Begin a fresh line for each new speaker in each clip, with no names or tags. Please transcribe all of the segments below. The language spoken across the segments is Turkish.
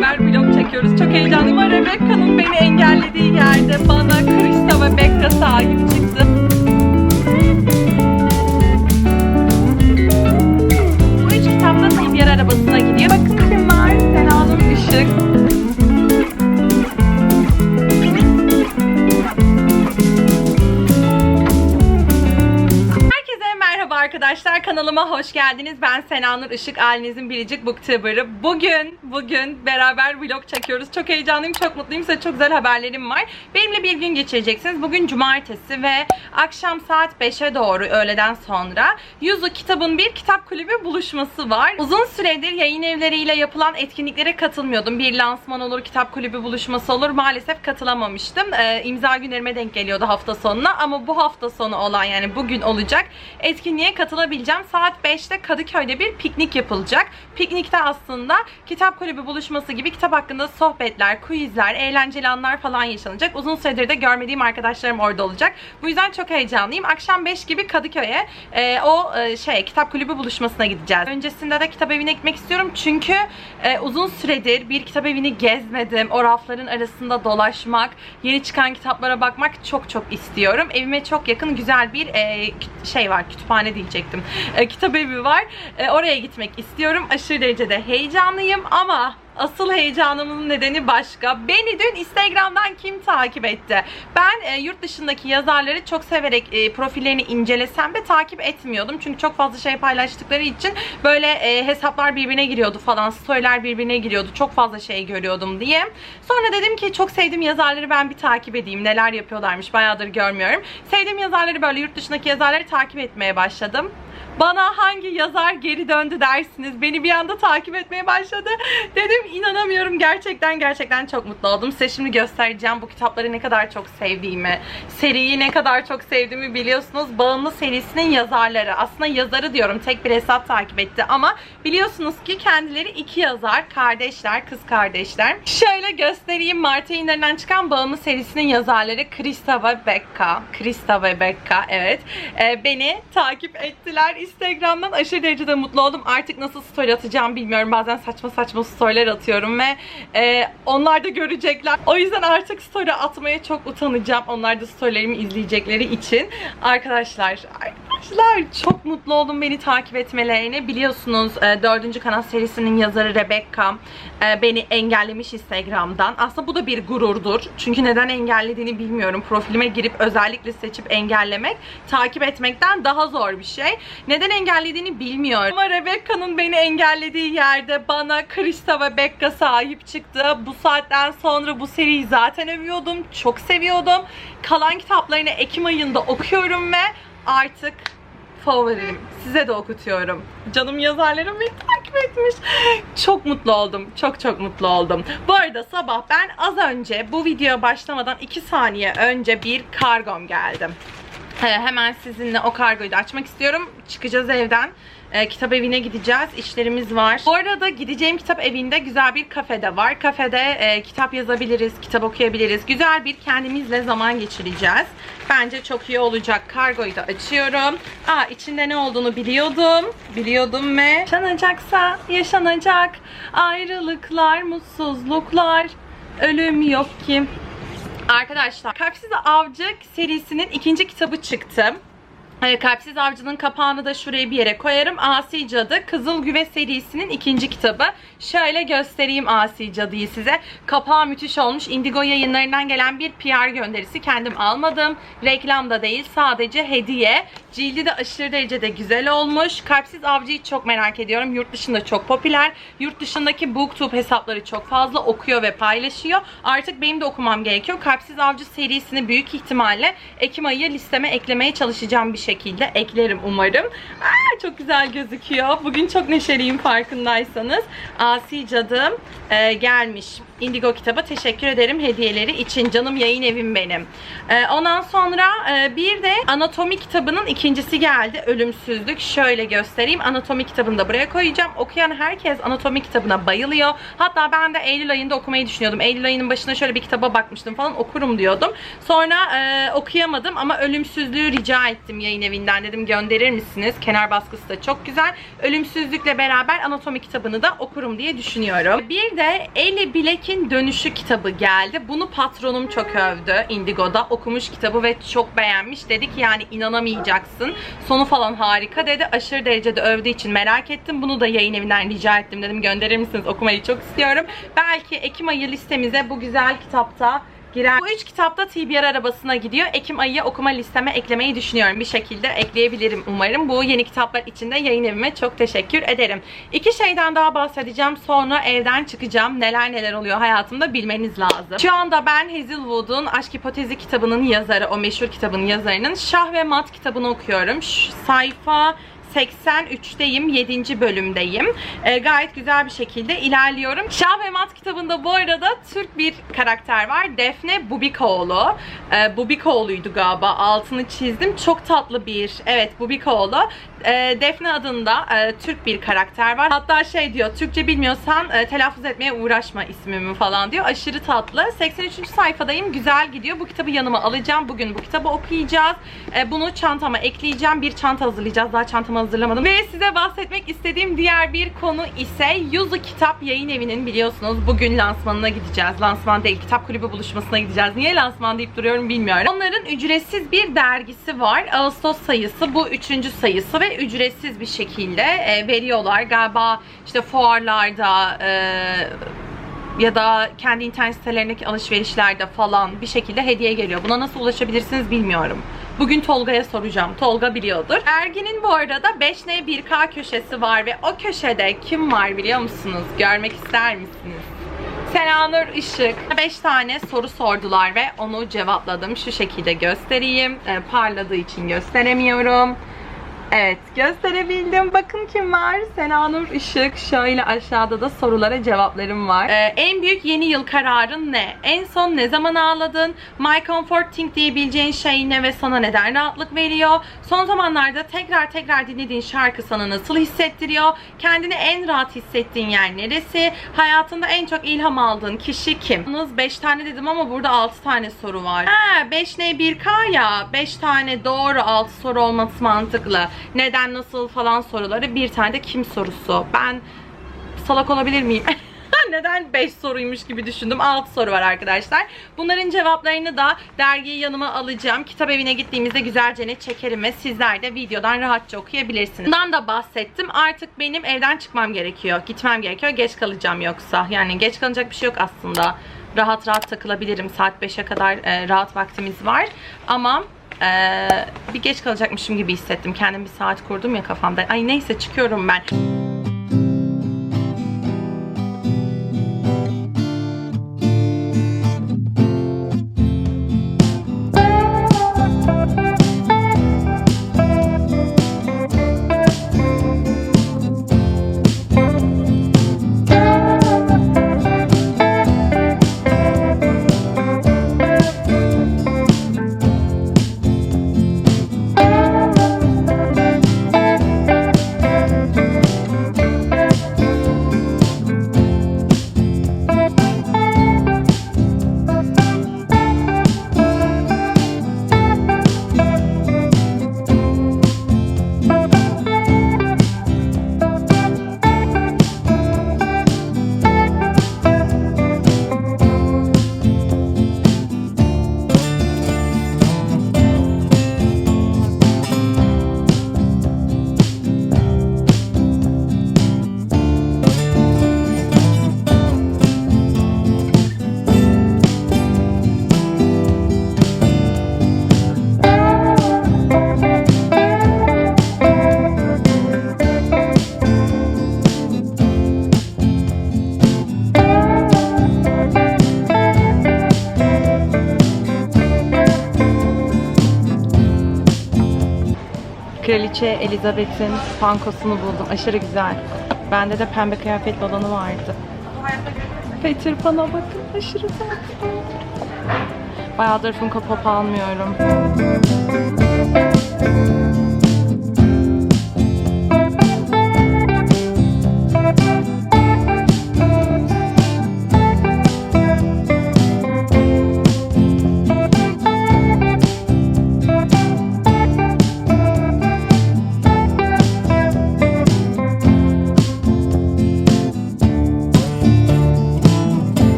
beraber vlog çekiyoruz. Çok heyecanlıyım. Rebecca'nın beni engellediği yerde bana Krista ve Becca sahip çıktı. Bu üç kitap da TBR arabasına gidiyor. Bakın kim var? Sena'nın Işık. Arkadaşlar. Kanalıma hoş geldiniz. Ben Senanur Işık, ailenizin biricik booktuber'ı. Bugün, bugün beraber vlog çekiyoruz. Çok heyecanlıyım, çok mutluyum. Size çok güzel haberlerim var. Benimle bir gün geçireceksiniz. Bugün cumartesi ve akşam saat 5'e doğru öğleden sonra Yuzu kitabın bir kitap kulübü buluşması var. Uzun süredir yayın evleriyle yapılan etkinliklere katılmıyordum. Bir lansman olur, kitap kulübü buluşması olur. Maalesef katılamamıştım. Ee, imza günlerime denk geliyordu hafta sonuna ama bu hafta sonu olan yani bugün olacak etkinliğe katılabileceğim. Saat 5'te Kadıköy'de bir piknik yapılacak. Piknikte aslında kitap kulübü buluşması gibi kitap hakkında sohbetler, quizler, eğlenceli anlar falan yaşanacak. Uzun süredir de görmediğim arkadaşlarım orada olacak. Bu yüzden çok heyecanlıyım. Akşam 5 gibi Kadıköy'e e, o e, şey kitap kulübü buluşmasına gideceğiz. Öncesinde de kitap evine gitmek istiyorum çünkü e, uzun süredir bir kitap evini gezmedim. O rafların arasında dolaşmak, yeni çıkan kitaplara bakmak çok çok istiyorum. Evime çok yakın güzel bir e, şey var, kütüphane diyecektim. E, kitap evi var. E, oraya gitmek istiyorum. Aşırı derecede heyecanlıyım ama Asıl heyecanımın nedeni başka. Beni dün Instagram'dan kim takip etti? Ben e, yurt dışındaki yazarları çok severek e, profillerini incelesem de takip etmiyordum. Çünkü çok fazla şey paylaştıkları için böyle e, hesaplar birbirine giriyordu falan. Storyler birbirine giriyordu. Çok fazla şey görüyordum diye. Sonra dedim ki çok sevdiğim yazarları ben bir takip edeyim. Neler yapıyorlarmış bayağıdır görmüyorum. Sevdiğim yazarları böyle yurt dışındaki yazarları takip etmeye başladım. Bana hangi yazar geri döndü dersiniz. Beni bir anda takip etmeye başladı. Dedim inanamıyorum. Gerçekten gerçekten çok mutlu oldum. Size şimdi göstereceğim bu kitapları ne kadar çok sevdiğimi. Seriyi ne kadar çok sevdiğimi biliyorsunuz. Bağımlı serisinin yazarları. Aslında yazarı diyorum. Tek bir hesap takip etti ama biliyorsunuz ki kendileri iki yazar. Kardeşler, kız kardeşler. Şöyle göstereyim. Mart ayınlarından çıkan Bağımlı serisinin yazarları Krista ve Becca. Krista ve Becca evet. Ee, beni takip ettiler. Instagram'dan aşırı derecede mutlu oldum. Artık nasıl story atacağım bilmiyorum. Bazen saçma saçma storyler atıyorum ve e, onlar da görecekler. O yüzden artık story atmaya çok utanacağım. Onlar da storylerimi izleyecekleri için. Arkadaşlar, arkadaşlar çok mutlu oldum beni takip etmelerine. Biliyorsunuz e, 4. kanal serisinin yazarı Rebecca e, beni engellemiş Instagram'dan. Aslında bu da bir gururdur. Çünkü neden engellediğini bilmiyorum. Profilime girip özellikle seçip engellemek takip etmekten daha zor bir şey. Neden engellediğini bilmiyorum. Ama Rebecca'nın beni engellediği yerde bana Krista ve Becca sahip çıktı. Bu saatten sonra bu seriyi zaten övüyordum. Çok seviyordum. Kalan kitaplarını Ekim ayında okuyorum ve artık favorim. Size de okutuyorum. Canım yazarlarım beni takip etmiş. Çok mutlu oldum. Çok çok mutlu oldum. Bu arada sabah ben az önce bu videoya başlamadan 2 saniye önce bir kargom geldi. Ee, hemen sizinle o kargoyu da açmak istiyorum. Çıkacağız evden. Ee, kitap evine gideceğiz. İşlerimiz var. Bu arada gideceğim kitap evinde güzel bir kafede var. Kafede e, kitap yazabiliriz, kitap okuyabiliriz. Güzel bir kendimizle zaman geçireceğiz. Bence çok iyi olacak. Kargoyu da açıyorum. Aa içinde ne olduğunu biliyordum. Biliyordum ve yaşanacaksa yaşanacak. Ayrılıklar, mutsuzluklar, ölüm yok ki. Arkadaşlar Kalpsiz Avcı serisinin ikinci kitabı çıktı. Ee, Kalpsiz Avcı'nın kapağını da şuraya bir yere koyarım. Asi Cadı Kızıl Güve serisinin ikinci kitabı. Şöyle göstereyim Asi Cadı'yı size. Kapağı müthiş olmuş. Indigo yayınlarından gelen bir PR gönderisi. Kendim almadım. Reklam da değil. Sadece hediye. Cildi de aşırı derecede güzel olmuş. Kalpsiz Avcı'yı çok merak ediyorum. Yurt dışında çok popüler. Yurt dışındaki booktube hesapları çok fazla okuyor ve paylaşıyor. Artık benim de okumam gerekiyor. Kalpsiz Avcı serisini büyük ihtimalle Ekim ayı listeme eklemeye çalışacağım bir şekilde. Eklerim umarım. Aa, çok güzel gözüküyor. Bugün çok neşeliyim farkındaysanız. Asi Cadım e, gelmiş. Indigo kitabı teşekkür ederim hediyeleri için. Canım yayın evim benim. E, ondan sonra e, bir de anatomi kitabının ikincisi geldi. Ölümsüzlük. Şöyle göstereyim. Anatomi kitabını da buraya koyacağım. Okuyan herkes anatomi kitabına bayılıyor. Hatta ben de Eylül ayında okumayı düşünüyordum. Eylül ayının başına şöyle bir kitaba bakmıştım falan okurum diyordum. Sonra e, okuyamadım ama ölümsüzlüğü rica ettim yayın evinden dedim gönderir misiniz? Kenar baskısı da çok güzel. Ölümsüzlükle beraber anatomi kitabını da okurum diye düşünüyorum. Bir de Eli Bilek'in Dönüşü kitabı geldi. Bunu patronum çok övdü Indigo'da. Okumuş kitabı ve çok beğenmiş. Dedi ki yani inanamayacaksın. Sonu falan harika dedi. Aşırı derecede övdüğü için merak ettim. Bunu da yayın evinden rica ettim dedim. Gönderir misiniz? Okumayı çok istiyorum. Belki Ekim ayı listemize bu güzel kitapta girer. Bu üç kitap da TBR arabasına gidiyor. Ekim ayı okuma listeme eklemeyi düşünüyorum. Bir şekilde ekleyebilirim umarım. Bu yeni kitaplar için de yayın evime çok teşekkür ederim. İki şeyden daha bahsedeceğim. Sonra evden çıkacağım. Neler neler oluyor hayatımda bilmeniz lazım. Şu anda ben Hazelwood'un Aşk Hipotezi kitabının yazarı, o meşhur kitabın yazarının Şah ve Mat kitabını okuyorum. Şu sayfa 83'teyim, 7. bölümdeyim. Ee, gayet güzel bir şekilde ilerliyorum. Şah ve Mat kitabında bu arada Türk bir karakter var. Defne Bubikoğlu. Ee, Bubikoğlu'ydu galiba. Altını çizdim. Çok tatlı bir, evet Bubikoğlu. Ee, Defne adında e, Türk bir karakter var. Hatta şey diyor, Türkçe bilmiyorsan e, telaffuz etmeye uğraşma ismimi falan diyor. Aşırı tatlı. 83. sayfadayım. Güzel gidiyor. Bu kitabı yanıma alacağım. Bugün bu kitabı okuyacağız. E, bunu çantama ekleyeceğim. Bir çanta hazırlayacağız. Daha çantamı hazırlamadım. Ve size bahsetmek istediğim diğer bir konu ise Yuzu Kitap Yayın Evi'nin biliyorsunuz bugün lansmanına gideceğiz. Lansman değil, kitap kulübü buluşmasına gideceğiz. Niye lansman deyip duruyorum bilmiyorum. Onların ücretsiz bir dergisi var. Ağustos sayısı bu üçüncü sayısı ve ücretsiz bir şekilde e, veriyorlar. Galiba işte fuarlarda e, ya da kendi internet sitelerindeki alışverişlerde falan bir şekilde hediye geliyor. Buna nasıl ulaşabilirsiniz bilmiyorum. Bugün Tolga'ya soracağım. Tolga biliyordur. Ergin'in bu arada 5N 1K köşesi var ve o köşede kim var biliyor musunuz? Görmek ister misiniz? Senanur Işık 5 tane soru sordular ve onu cevapladım. Şu şekilde göstereyim. Ee, parladığı için gösteremiyorum. Evet gösterebildim. Bakın kim var? Senanur Işık. Şöyle aşağıda da sorulara cevaplarım var. Ee, en büyük yeni yıl kararın ne? En son ne zaman ağladın? My Comfort Thing diyebileceğin şey ne ve sana neden rahatlık veriyor? Son zamanlarda tekrar tekrar dinlediğin şarkı sana nasıl hissettiriyor? Kendini en rahat hissettiğin yer neresi? Hayatında en çok ilham aldığın kişi kim? Yalnız 5 tane dedim ama burada 6 tane soru var. Ha 5 ne 1K ya. 5 tane doğru 6 soru olması mantıklı. Neden nasıl falan soruları. Bir tane de kim sorusu. Ben salak olabilir miyim? Neden 5 soruymuş gibi düşündüm. 6 soru var arkadaşlar. Bunların cevaplarını da dergiyi yanıma alacağım. Kitap evine gittiğimizde güzelce ne çekerim ve sizler de videodan rahatça okuyabilirsiniz. Bundan da bahsettim. Artık benim evden çıkmam gerekiyor. Gitmem gerekiyor. Geç kalacağım yoksa. Yani geç kalacak bir şey yok aslında. Rahat rahat takılabilirim. Saat 5'e kadar e, rahat vaktimiz var. Ama e, bir geç kalacakmışım gibi hissettim. Kendim bir saat kurdum ya kafamda. Ay neyse çıkıyorum ben. Kraliçe Elizabeth'in pankosunu buldum. Aşırı güzel. Bende de pembe kıyafetli olanı vardı. Peter Pan'a bakın. Aşırı tatlı. Bayağıdır Funko Pop almıyorum.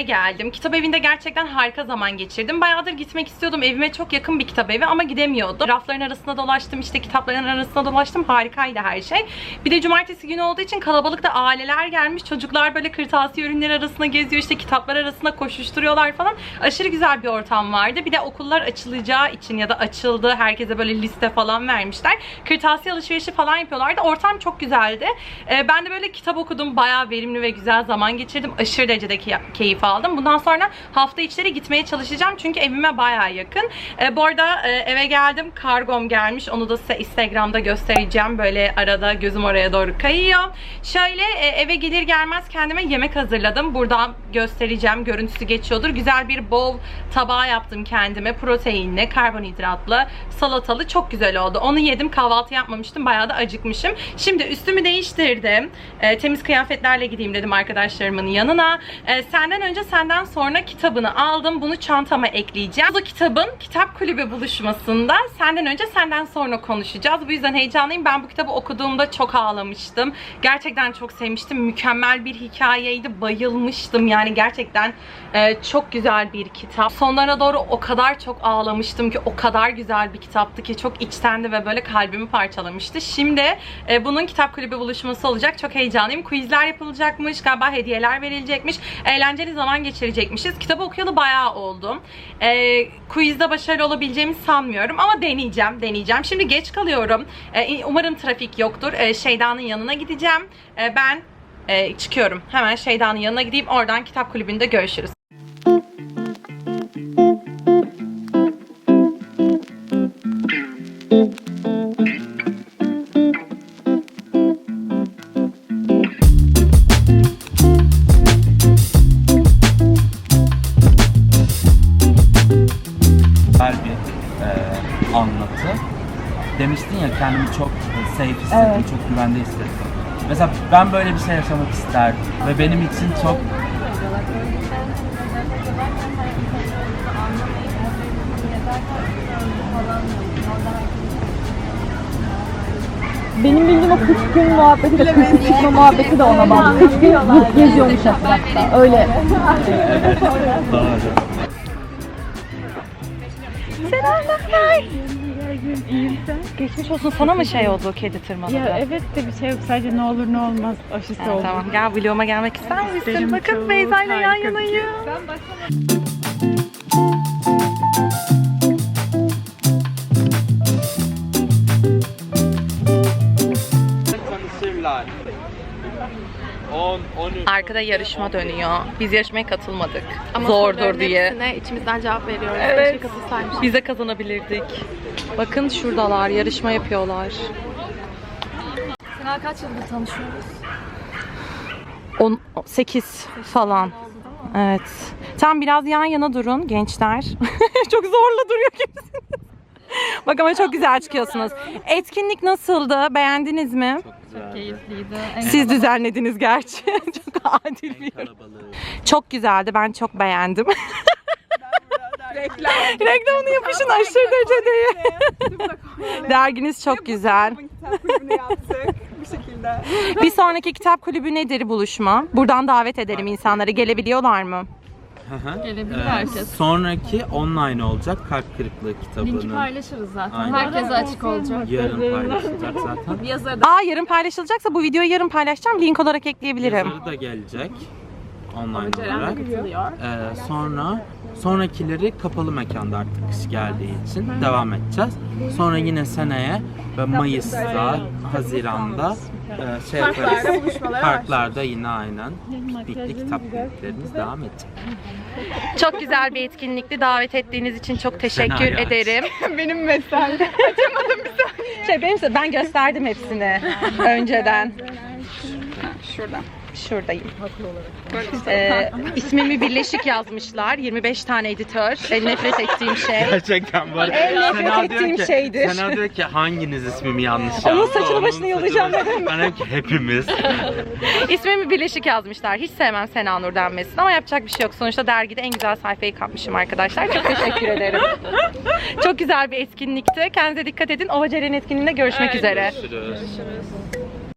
Eve geldim. Kitap evinde gerçekten harika zaman geçirdim. Bayağıdır gitmek istiyordum. Evime çok yakın bir kitap evi ama gidemiyordum. Rafların arasında dolaştım, işte kitapların arasında dolaştım. Harikaydı her şey. Bir de cumartesi günü olduğu için kalabalıkta aileler gelmiş. Çocuklar böyle kırtasiye ürünleri arasında geziyor. işte kitaplar arasında koşuşturuyorlar falan. Aşırı güzel bir ortam vardı. Bir de okullar açılacağı için ya da açıldı. Herkese böyle liste falan vermişler. Kırtasiye alışverişi falan yapıyorlardı. Ortam çok güzeldi. Ee, ben de böyle kitap okudum. Bayağı verimli ve güzel zaman geçirdim. Aşırı derecede key- keyif aldım. Bundan sonra hafta içleri gitmeye çalışacağım. Çünkü evime bayağı yakın. Ee, bu arada e, eve geldim. Kargom gelmiş. Onu da size Instagram'da göstereceğim. Böyle arada gözüm oraya doğru kayıyor. Şöyle e, eve gelir gelmez kendime yemek hazırladım. Buradan göstereceğim. Görüntüsü geçiyordur. Güzel bir bowl tabağı yaptım kendime. Proteinli, karbonhidratlı, salatalı. Çok güzel oldu. Onu yedim. Kahvaltı yapmamıştım. Bayağı da acıkmışım. Şimdi üstümü değiştirdim. E, temiz kıyafetlerle gideyim dedim arkadaşlarımın yanına. E, senden önce senden sonra kitabını aldım. Bunu çantama ekleyeceğim. Bu kitabın kitap kulübü buluşmasında senden önce senden sonra konuşacağız. Bu yüzden heyecanlıyım. Ben bu kitabı okuduğumda çok ağlamıştım. Gerçekten çok sevmiştim. Mükemmel bir hikayeydi. Bayılmıştım. Yani gerçekten e, çok güzel bir kitap. Sonlara doğru o kadar çok ağlamıştım ki o kadar güzel bir kitaptı ki çok içtendi ve böyle kalbimi parçalamıştı. Şimdi e, bunun kitap kulübü buluşması olacak. Çok heyecanlıyım. Quizler yapılacakmış. Galiba hediyeler verilecekmiş. Eğlenceli zaman geçirecekmişiz. Kitabı okuyalı bayağı oldu. E, quizde başarılı olabileceğimi sanmıyorum ama deneyeceğim, deneyeceğim. Şimdi geç kalıyorum. E, umarım trafik yoktur. E, Şeyda'nın yanına gideceğim. E, ben e, çıkıyorum. Hemen Şeyda'nın yanına gideyim. Oradan kitap kulübünde görüşürüz.
Demiştin ya kendimi çok e, safe hissettim, çok güvende hissettim. Mesela ben böyle bir şey yaşamak isterdim ve benim için çok
Benim bildiğim o kış gün muhabbeti de kız çıkma muhabbeti de ona bağlı. Kış gün yurt geziyormuş etrafta. Öyle.
doğru.
Geçmiş olsun sana mı şey oldu kedi tırmaladı?
Ya evet de bir şey yok sadece ne olur ne olmaz aşısı
Ha,
oldu.
tamam gel vloguma gelmek ister misin?
İsterim,
Bakın Beyza ile yan yanayım.
10, 13.
Arkada yarışma dönüyor. Biz yarışmaya katılmadık.
Ama
Zordur diye.
içimizden cevap veriyoruz.
Evet.
Keşke katılsaymışız.
Biz de kazanabilirdik. Bakın şuradalar yarışma yapıyorlar.
Sena kaç yıldır tanışıyoruz?
10, 8 falan. Evet. Tam biraz yan yana durun gençler. çok zorla duruyor kimsiniz. Bak ama çok güzel çıkıyorsunuz. Etkinlik nasıldı? Beğendiniz mi?
Keyifliydi.
Siz düzenlediniz gerçi. çok adil bir Çok güzeldi. Ben çok beğendim. Reklam. Reklamını yapışın aşırı derecede. Derginiz çok güzel. Bir sonraki kitap kulübü nedir buluşma? Buradan davet edelim insanları. Gelebiliyorlar mı?
Gelebilir herkes.
Ee, Sonraki online olacak kalp kırıklığı kitabının.
Linki paylaşırız zaten.
Aynen.
Herkese açık olacak.
Yarın paylaşılacak zaten.
Yazarı da
Aa yarın paylaşılacaksa bu videoyu yarın paylaşacağım. Link olarak ekleyebilirim.
Yazarı da gelecek online
Ceren
olarak. Ee, sonra sonrakileri kapalı mekanda artık kış geldiği için devam edeceğiz. Sonra yine seneye ve Mayıs'ta, Haziran'da e, şey yaparız. Parklarda yine aynen piknikli kitap devam edecek.
Çok güzel bir etkinlikti. Davet ettiğiniz için çok teşekkür
Senaryo aç.
ederim. benim mesela. Açamadım bir saniye. Şey benim ben gösterdim hepsini önceden. Şurada. Şuradayım. Ee, ismimi birleşik yazmışlar. 25 tane editör. En nefret ettiğim şey.
Gerçekten var.
En nefret ettiğim şeydir.
Sena diyor ki hanginiz ismimi yanlış
Onun
yazdı?
saçını başını yollayacağım
saçını-
dedim.
Ben dedim ki hepimiz.
İsmimi birleşik yazmışlar. Hiç sevmem Sena Nur denmesin ama yapacak bir şey yok. Sonuçta dergide en güzel sayfayı kapmışım arkadaşlar. Çok teşekkür ederim. Çok güzel bir etkinlikti. Kendinize dikkat edin. Ova Ceren etkinliğinde görüşmek üzere.
Görüşürüz.